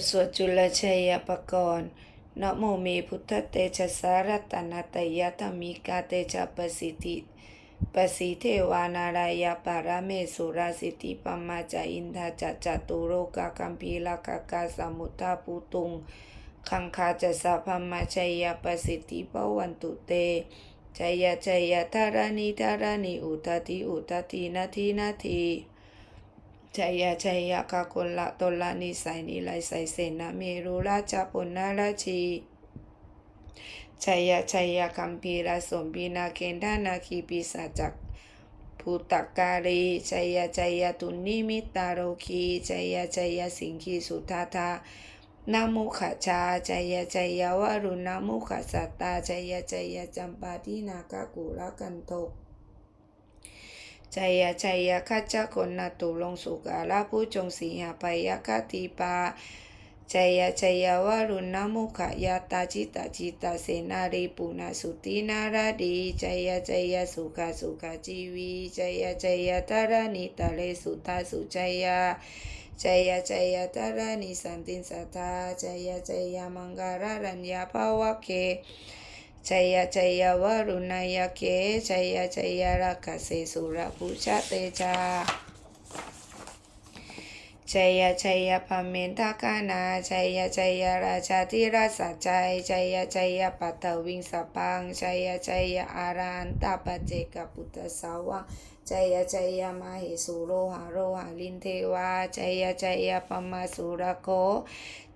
ทสวดจุลชัยปกรณ์นะโมเมพุทธเตชะสารตนาตยธรรมิกาเตชะปสิทธิปสิเทวานารายาปารเมสุราสิทธิปมาจาอินทาจัจจตุโรกาคัมพีลากากาสมุทธาปุตุงคังคาจะสัพมาชัยยปสิทธิปวันตุเตชัยยะชัยยะธารณีธารณีอุทติอุทตินาทีนาที ชัยยะชัยยะกากุละตลละนิสัยนิไลใสเสนาเมรุราชปุณณราชีชัยยะชัยยะคัมภีรสมปีนาเคนทานาคีปีศาจักภูตักการีชัยยะชัยยะตุนิมิตาโรคีชัยยะชัยยะสิงคีสุทธาทานามุขชาชัยยะชัยยะวรุณนามุขสัตตาชัยยะชัยยะจัมปาทินากากุลกันโท ชัยะชัยยะคัจจคนนาตุลงสุกาลาผู้จงสีหาไปยะคติปาชัยะชัยยะวรุณนามุขยาตาจิตาจิตาเสนารีปุณสุตินาราดีชัยะชัยะสุขสุขจีวีชัยะชัยะตารานิตาเลสุตาสุชัยะชัยะชัยะตารานิสันตินสัทธาชัยะชัยะมังการารัญญาภาวะเค ชัยยะชัยยะวรุณายะเค ชัยยะชัยยะพเมนทากานาชัยยะชัยยะราชาธิราชสัจจัยชัยยะชัยยะปัตตวิงสปังชัยยะชัยยะอารันตปัจเจกปุตตสาวะชัยยะชัยยะมาหิสุโรหะโรหะลินเทวาชัยยะชัยยะปมาสุรโค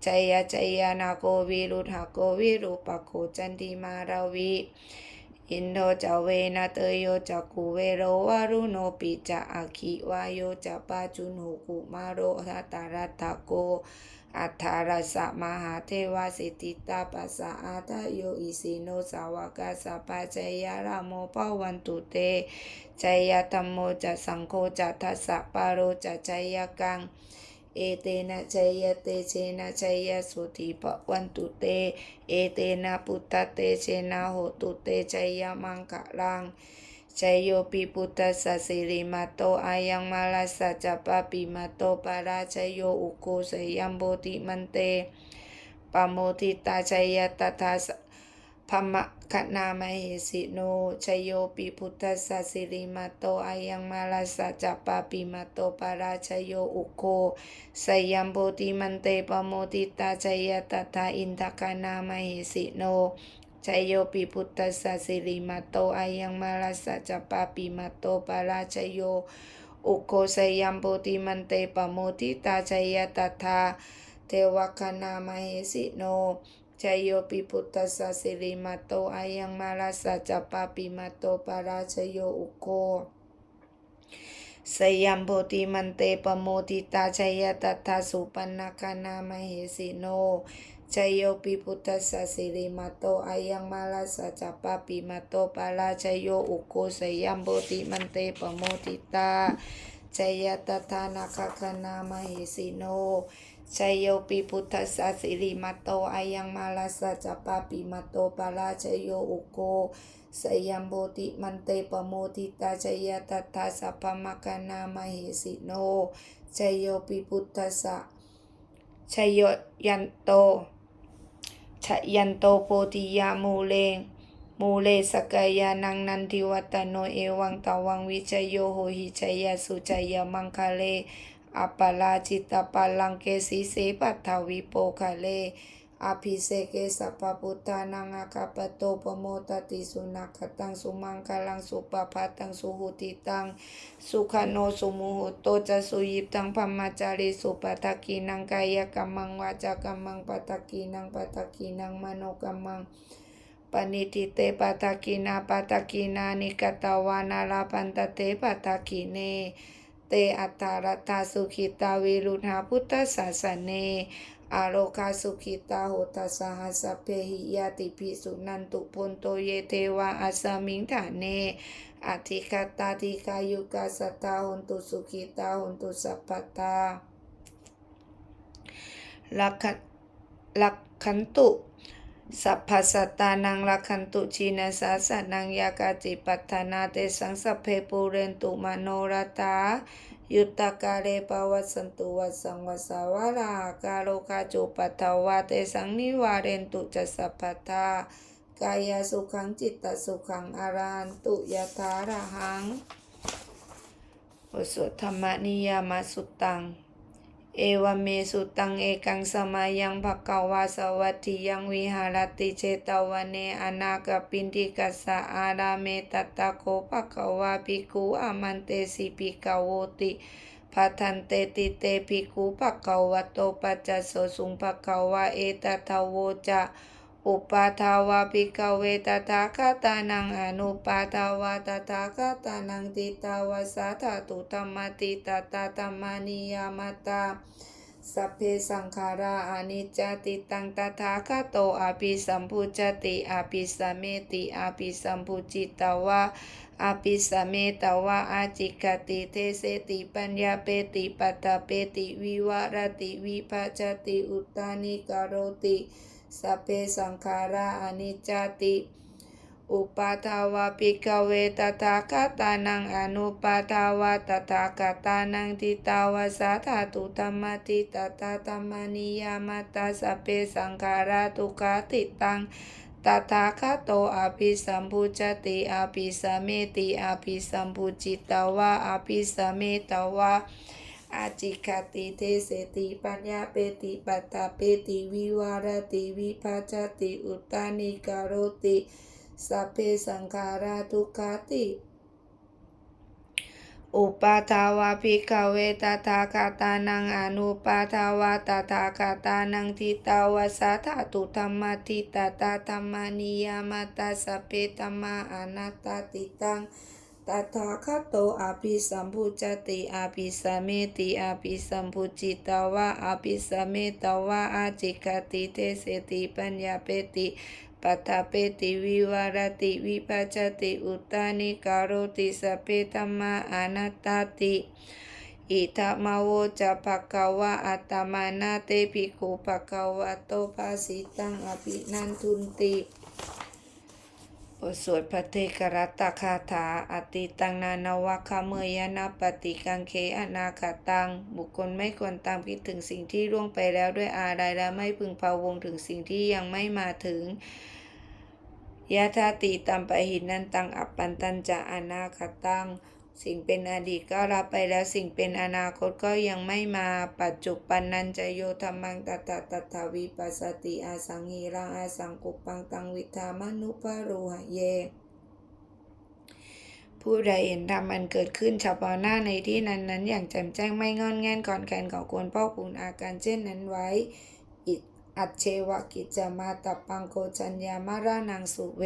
ชัยยะชัยยะนาโกวิรุธาโกวิรูปโคจันติมาราวิ อินโดจะเวนะเตโยจะกุเวโรวารุโนปิจะอาคิวายโยจะปาจุนหกุมาโรทัตารัตโก อัฏฐารสะมหาเทวสิติตาปัสสะอาทะโยอิสิโนสาวกาสัพพะจยาราโมปวันตุเตจยธรรมโมจะสังโฆจะทัสสะปาโรจะจยกัง เอเตนะชัยยะเตเชนะชัยยะสุติปวันตุเต เอเตนะพุทธเตเชนะโหตุเตชัยยะมังคะลังชัยโยปิพุทธสสะสิริมาโตอายังมาลาสัจปะปิมาโตปาราชัยโยอุโกสยัมโบติมันเตปโมทิตาชัยยะตถา พมะคณามเหสิโนชโยปิพุทธสสะสิริมาโตอายังมาลาสัจจปาปิมาโตปาราชโยอุโคสยัมโพติมันเตปโมติตาชยตถาอินทกานามเหสิโนชโยปิพุทธสสะสิริมาโตอายังมาลาสัจจปาปิมาโตปาราชโยอุโคสยัมโพติมันเตปโมติตาชยตถาเทวคณามเหสิโน ชัยโยปิพุทธสสะสิริมาโตอายังมาลาสัจปาปิมาโตปาราชโยอุโกสยัมโพติมันเตปโมติตาชัยตถาสุปันนาคานามเหสิโนชัยโยปิพุทธสสะสิริมาโตอายังมาลาสัจปาปิมาโตปาราชโยอุโกสยัมโพติมันเตปโมติตาชัยตถานาคคานามเหสิโน ชัยโยปิพุทธสสะสิริมาโตอายังมาลาสัจจปาปิมาโตปาราชโยอุโกสยัมโบติมันเตปโมติตาชัยตัตถาสัพพมกนามเหสิโนชัยโยปิพุทธสสะชัยโยยันโตชยันโตโพธิยามูเลงมูเลสกายานังนันทิวัตโนเอวังตวังวิชยโยโหหิชยสุชยมังคะเล อัปปลาจิตตปัลลังเกสีเสปัทธวิโปคะเลอภิเสเกสัพพุทธานังอาคาปโตปโมตติสุนัขตังสุมังคลังสุปปาตังสุหุติตังสุขโนสุมุหุโตจะสุยิตังพัมมาจาริสุปตะกีนังกายกัมมังวาจากัมมังปตะกีนังปตะกีนังมโนกัมมังปณิติเตปตะกีนาปตะกีนานิกตวานาลาปันตเตปตะกีเน เตอัตตารตาสุขิตาวิรุณาพุทธศาสเนอาโลคาสุขิตาโหตัสหัสสพเพหิยาติภิสุนันตุปุนโตเยเทวาอัสสมิงฐานเนอธิคตาธิกายุกาสตาหุนตุสุขิตาหุนตุสัพพตาลักขลักขันตุ สัพพสัตตานังลักขันตุชีนาสาสนังยากาจิปัฏฐานาเตสังสัพเพปูเรนตุมโนรตายุตตกาเลปวัสันตุวัสังวสาวารากาโลกาจุปัตถวาเตสังนิวาเรนตุจัสสปปทากายสุขังจิตตสุขังอารันตุยะถาระหังบทสวดธรรมนิยามสุตัง เอวเมสุตังเอกังสมายังภกวาสวัติยังวิหารติเจตวันเนอนาคปินติกัสสะอาราเมตตะโคภกวาภิกุอามันเตสิภิกขโวติพัทันเตติเตภิกขุภกวะโตปัจจสโสสุงภกวาเอตทะโวจะ อุปาทาวาภิกเวตถาคตานังอนุปาทาวาตถาคตานังติตาวาสาธาตุธรรมติตตาธรรมานิยามตาสัพเพสังขาราอนิจจติตังตถาคโตอภิสัมพุจติอภิสมเมติอภิสัมพุจิตวะอภิสมเมตวะอาจิกติเทเสติปัญญาเปติปัตตเปติวิวารติวิภาจติอุตตานิกโรติ สัพเพสังขาราอนิจจติ อุปาทาวาปิกเวตถาคตานังอนุปาทาวาตถาคตานังทิตาวาสาธาตุธรรมติตตาธรรมนิยามตาสพเพสังขาราทุกาติตังตถาคโตอภิสัมพุจติอภิสมเมติอภิสัมพุจิตวะอภิสมเมตวะ อาจิคติเทเสติปัญญาเปติปัตตาเปติวิวารติวิภาจติอุตตานิกโรติสัพเพสังขาราทุกขาติ อุปาทาวาภิกเวตถาคตานังอนุปาทาวาตถาคตานังทิตาวาสาธาตุธรรมทิตตาธรรมนิยามตาสัพเพธรรมาอนัตติตัง ตถาคตโตอาภิสัมพุจติอาภิสมเมติอาภิสัมพุจิตวะอาภิสมเมตวะอาจิกติเทเสติปัญญาเปติปัตตาเปติวิวารติวิปัจจติอุตานิการโติสเพธรรมาอนัตตติอิทัมโวจะภะคะวะอัตตมานาเตภิกขุภะคะวะโตภาสิตังอภินันทุนติ บทสวดพระเทกรัตตคาถาอติตังนานวะคาเมยนาปฏิกังเคอนาคาตัง บุคคลไม่ควรตามคิดถึงสิ่งที่ล่วงไปแล้วด้วยอาลัยและไม่พึงพาวงถึงสิ่งที่ยังไม่มาถึงยะธาติตัมปะหินันตังอัปปันตันจะอนาคาตัง สิ่งเป็นอดีตก็รับไปแล้วสิ่งเป็นอนาคตก็ยังไม่มา ปัจจุปันนันจะโยธรรมังตตะตถาวิปัสสติอาสังหีรังอาสังกุปังตังวิธามนุปโรหะเย ผู้ใดเห็นธรรมอันเกิดขึ้นเฉพาะหน้าในที่นั้นนั้นอย่างแจ่มแจ้งไม่งอนแง่นก่อนแกนก่อควรพ่อคูณอาการเช่นนั้นไว้อิอัจเชวกิจมาตปังโกจัญญามารานังสุเว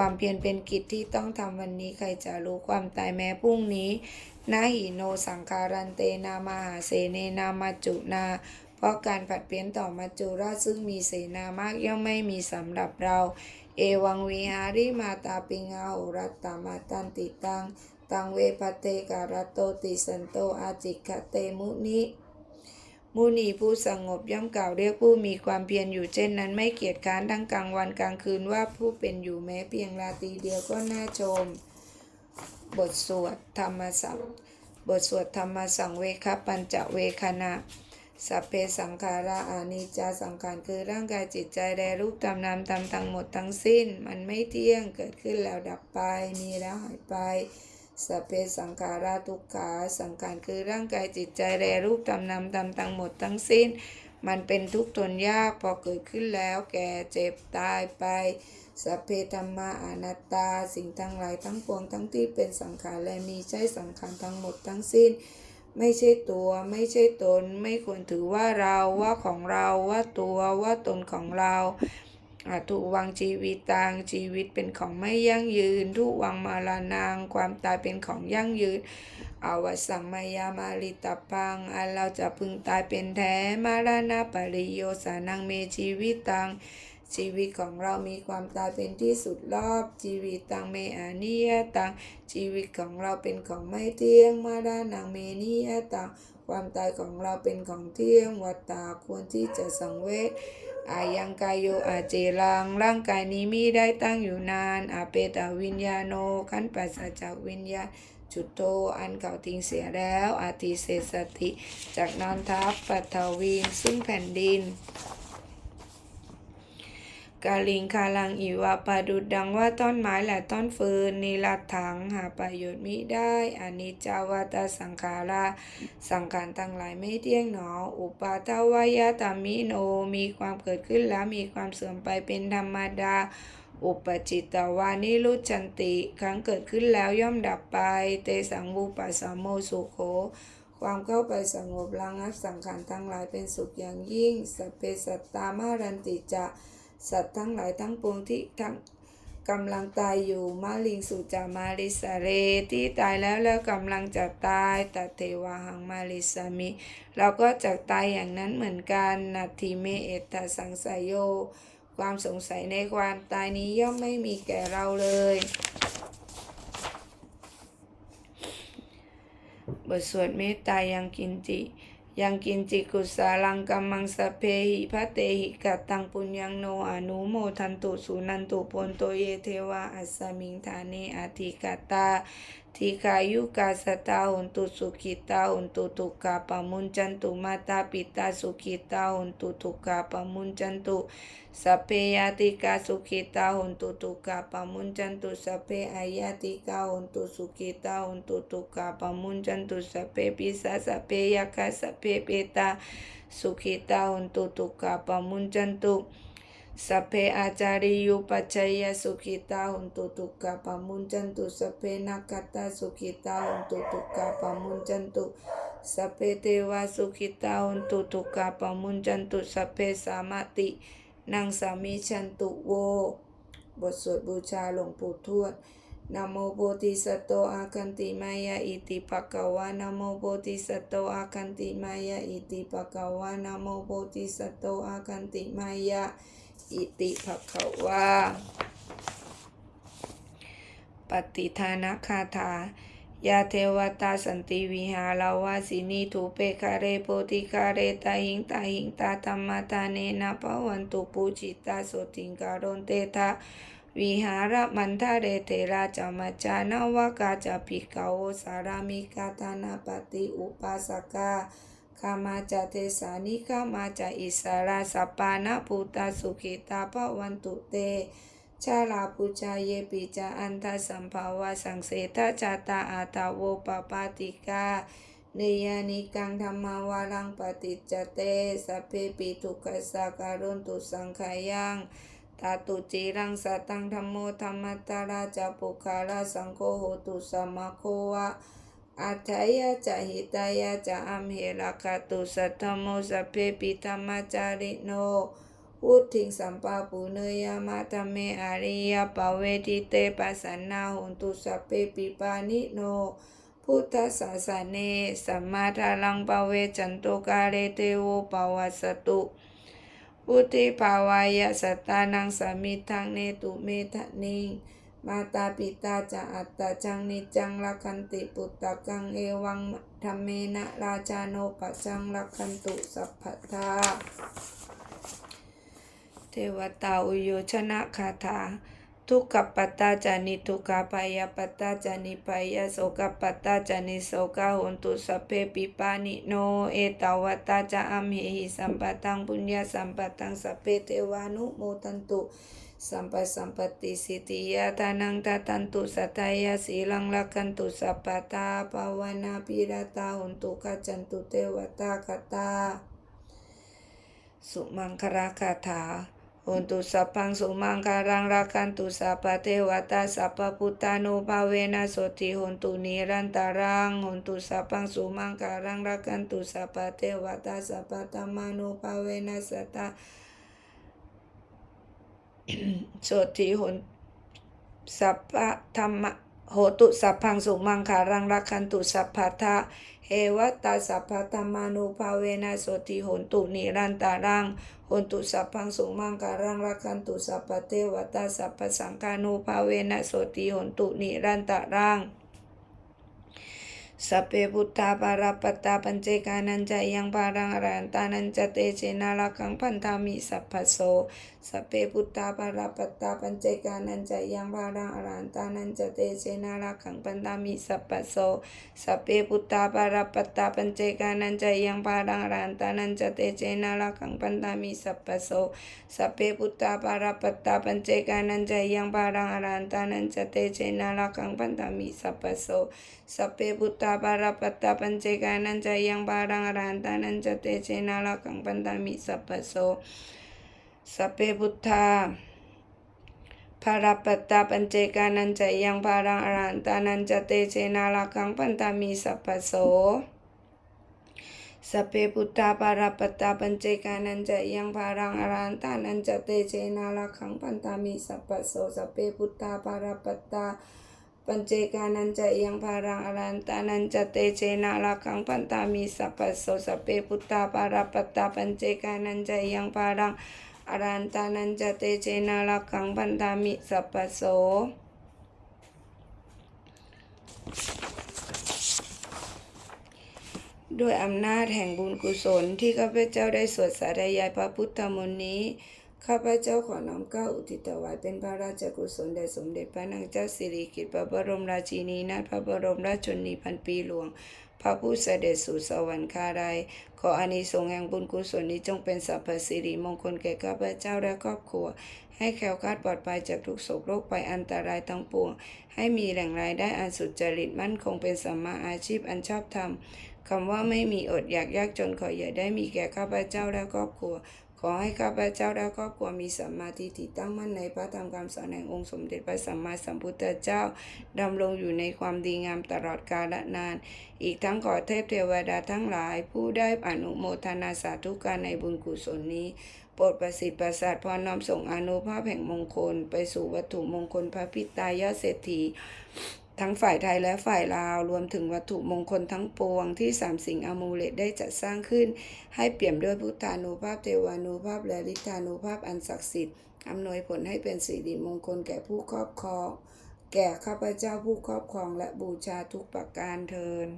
ความเพียรเป็นกิจที่ต้องทำวันนี้ใครจะรู้ความตายแม้พรุ่งนี้นาหิโนสังคารันเตนามาหาเสเนนามาจุนา เพราะการผัดเปลี่ยนต่อมาจุราชซึ่งมีเสนามากย่อมไม่มีสำหรับเรา เอวังวิหาริมาตาปิงาโหรัตตามาตันติตัง ตังเวปเตการตโตติสันโตอาจิกขเตมุนิ มุนีผู้สงบย่อมกล่าวเรียกผู้มีความเพียรอยู่เช่นนั้นไม่เกียจค้านทั้งกลางวันกลางคืนว่าผู้เป็นอยู่แม้เพียงราตรีเดียวก็น่าชม บทสวดธรรมสังบทสวดธรรมสังเวคปัญจเวคณะสัพเพสังขาราอานิจจาสังขารคือร่างกายจิตใจและรูปตามนามตามทั้งหมดทั้งสิ้น มันไม่เที่ยงเกิดขึ้นแล้วดับไปมีแล้วหายไป สเพสังขาราทุกขาสังขารคือร่างกายจิตใจแลรูปตามนามตามทั้งหมดทั้งสิ้น มันเป็นทุกข์ทนยากพอเกิดขึ้นแล้วแก่เจ็บตายไปสเพธรรมาอนัตตา สิ่งทั้งหลายทั้งปวงทั้งที่เป็นสังขารและมีใช่สังขารทั้งหมดทั้งสิ้น ไม่ใช่ตัวไม่ใช่ตน ไม่ควรถือว่าเราว่าของเราว่าตัวว่าตนของเรา อาทุวังชีวิตตังชีวิตเป็นของไม่ยั่งยืน ทุวังมาลานาง ความตายเป็นของยั่งยืนอวสังมายามาลิตปัง อันเราจะพึงตายเป็นแท้ มาลานาปริโยสานังเมชีวิตตังชีวิตของเรามีความตายเป็นที่สุดรอบ ชีวิตตังเมอานิยตัง ชีวิตของเราเป็นของไม่เที่ยง มาดานังเมนิยตัง ความตายของเราเป็นของเที่ยง วัตตาควรที่จะสังเวช อายังกายโยอาเจรัง ร่างกายนี้มีได้ตั้งอยู่นานอาเปตวิญญาโนขันปัสสะจากวิญญาจุดโตอันเก่าทิ้งเสียแล้วอาทิเสสติ จากนอนทับปัทวีนซึ่งแผ่นดิน กาลิงคาลังอีวาปาดุดดังว่าต้นไม้และต้นฟืนนิรัตถังหาประโยชน์มิได้อนิจจาวาตาสังขาราสังขารทั้งหลายไม่เที่ยงหนอ อุปาทวายาตามิโนมีความเกิดขึ้นแล้วมีความเสื่อมไปเป็นธรรมดา อุปจิตตวานิรุจันติ ครั้งเกิดขึ้นแล้วย่อมดับไป เตสังวูปัสสโมสุโขความเข้าไปสงบระงับสังขารทั้งหลายเป็นสุขอย่างยิ่งสพเปสัตตามารันติจะ สัตว์ทั้งหลายทั้งปวงที่ทั้งกำลังตายอยู่มาลิงสุจามาลิสาเรที่ตายแล้วแล้วกำลังจะตายตัเทวาหังมาลิสามิเราก็จะตายอย่างนั้นเหมือนกันนาทีเมเอตาสังสยโย ความสงสัยในความตายนี้ย่อมไม่มีแก่เราเลยบทสวดเมตตายังกินจิ ยังกินจิกุสาลังกัมมังสะเพหิพระเตหิกัตตังปุญญังโนอนุโมทันตุสุนันตุปนโตเยเทวาอัสสมิงธาเนอธิกาตาทิกายุกาสตาหุนตุสุขิตาหุนตุทุกขาปะมุนจันตุมาตาปิตาสุขิตา หุนตุทุกขาปะมุนจันตุสัพเพยติกาสุขิตาหุนตุทุกขาปะมุนจันตุสัพเพอายติกาหุนตุสุขิตาหุนตุทุกขาปะมุนจันตุสัพเพปิสาสัพเพยกาสัพเพเปตาสุขิตาหุนตุทุกขาปะมุนจันตุ สัพเพอาจาริยุปัจจยสุขิตาหุนตุทุกขปามุนจันตุสัพเพนักขตาสุขิตาหุนตุทุกขปามุนจันตุสัพเพเทวาสุขิตาหุนตุทุกขปามุนจันตุสัพเพสามตินังสามิชันตุโว บทสวดบูชาหลวงปู่ทวดนะโมโพธิสัตโตอาคันติมายาอิติภะคะวะนะโมโพธิสัตโตอาคันติมายาอิติภะคะวะนะโมโพธิสัตโตอาคันติมายา อิติภะคะวาปฏิทานะคาถายาเทวตาสันติวิหาราวาสินีทูเปคาเรโพธิคาเรตาหิงตาหิงตาธรรมตาเนนะปวันตุปูจิตาโสติงการนเตทะวิหารมันทะเรเทราจามจานาวกาจาปิกาโอสารามิกาตานาปฏิอุปาสกา ขามาจาเทสานิขามาจาอิสราสัปปานะภูตาสุขิตาภวันตุเต ชาลาปุจาเยปิจาอันทสัมภาวะสังเสทจาตาอาตาโวปปาติกาเนยานิกังธรรมาวารังปฏิจจเตสัพเพปิทุกขสักการุนตุสังขายังตาตุจิรังสัตังธรรมโมธรรมตาราจาปุคาราสังโฆโหตุสัมมาโควะ อัฏฐายะจะหิตายะจะอัมเหระคาตุสัทธโมสเพปิธรรมจาริโนอุทิงสัมปาปุเนยมาตเมอาริยปเวทิเตปัสสนาหุนตุสัพเพปิปานิโน พุทธศาสเนสัมมาทาลังปเวจันโตกาเรเทโวปวัสตุพุทธิภาวายสัตตานังสมิทังเนตุเมทะนิง มาตาปิตาจะอัตตาจังนิจังลักขันติปุตตะกังเอวังธรรมเมนะราชาโนปัจจังลักขันตุสัพพทาเทวตาอุโยชนะคาถาทุกขปัตตาจานิทุกขปายาปัตตาจานิปายาโสกปัตตาจานิโสกหุนตุสัพเพปิปานิโนเอตาวตาจะอัมเหหิสัมปตังปุญญาสัมปตังสัพเพเทวานุโมทันตุ สัมปสัมปติสิทธิยาทานังตาตันตุสัตยาสีลังลักขันตุสัพพตาภาวนาปิรตาหุนตุขจันตุเทวตาคตา สุมังคราคาถาหุนตุสัพพังสุมังคารังรักขันตุสัพพเทวตาสัพพพุทธานุภาเวนะสติหุนตุนิรันตารังหุนตุสัพพังสุมังคารังรักขันตุสัพพเทวตาสัพพธรรมานุภาเวนะสตตา โสติหนสัพพะธรรมะโหตุสัพพังสุมังคารังรักขันตุสัพพะทะเอวตาสัพพะธรรมานุภาเวนะโสติโหนตุนิรันตารังโหนตุสัพพังสุมังคารังรักขันตุสัพพะเทวตาสัพพะสังฆานุภาเวนะโสติโหนตุนิรันตารัง สัพเพพุทธาปาราปัตตาปัญเจกานันจะยังปารังอรันตานันจะเตเจนาลาคังพันธามิ สัพเพพุทธาปาราปัตตาปัญเจกานันจะยังปารังอรันตานันจะเตเจนาลาคังปาราปัตตาปัญเจกานันจะยังปารันตานันจเตเจนาลาคังพันธามิสัพพโสสเพพุตตาปัญเจกานันจะยังปารังอรันตานันจะเตเจนาลาคังพัสโสสัพเพพุทธาปาราปัตตาปัญเจกานันจะยังปารังอรันตานันจะเตเจนาลกังปันตามิสัพพโสสัพเพพุทธาภารปัตตาปัญเจกานันจะยังปารังรันตานันจเตเจนาลกังปันตามิสัพพโสสัพเพพุทธาปาราปัตาปัญเจกานันจะยังปารังอรันตานันจะเตเจนาลคังปันตามิสัพพโสสัพเพพุทธาปาราปัตตา ปัญเจกานันจะยังพารังอรันตานันจะเตเจนาลาคังปันตามีสัพพโสสเพพุทธาปาราปัตตาปัญเจกานันจะยังพารังอรันตานันจะเตเจนาลาคังปันตามิสัพพโสด้วยอำนาจแห่งบุญกุศลที่ข้าพเจ้าได้สวดสาธยายพระพุทธมนต์นี้ ข้าพเจ้าขอน้อมเก้าอุทิศถวายเป็นพระราชกุศลแด่สมเด็จพระนางเจ้าสิริกิติ์พระบรมราชินีนาถพระบรมราชชนนีพันปีหลวง พระผู้เสด็จสู่สวรรคาลัยขออานิสงส์แห่งบุญกุศลนี้จงเป็นสัพพสิริมงคลแก่ข้าพเจ้าและครอบครัว ให้แคล้วคลาดปลอดภัยจากทุกโศกโรคภัยอันตรายทั้งปวง ให้มีแหล่งรายได้อันสุจริตมั่นคงเป็นสัมมาอาชีพอันชอบธรรมคำว่าไม่มีอดอยากยากจนขออย่าได้มีแก่ข้าพเจ้าและครอบครัว ขอให้ข้าพเจ้าและครอบครัวมีสัมมาทิฏฐิตั้งมั่นในพระธรรมคำสอนแห่งองค์สมเด็จพระสัมมาสัมพุทธเจ้าดำรงอยู่ในความดีงามตลอดกาลนาน อีกทั้งขอเทพเทวดาทั้งหลาย ผู้ได้อนุโมทนาสาธุการในบุญกุศลนี้โปรดประสิทธิ์ประสาทพรน้อมส่งอนุภาพแห่งมงคล ไปสู่วัตถุมงคลพระพิตายอดเศรษฐี ทั้งฝ่ายไทยและฝ่ายลาว รวมถึงวัตถุมงคลทั้งปวงที่สามสิ่งอมูเลตได้จัดสร้างขึ้น ให้เปี่ยมด้วยพุทธานุภาพเทวานุภาพและฤทธานุภาพอันศักดิ์สิทธิ์อำนวยผลให้เป็นสิริมงคลแก่ผู้ครอบครอง แก่ข้าพเจ้าผู้ครอบครองและบูชาทุกประการเทิน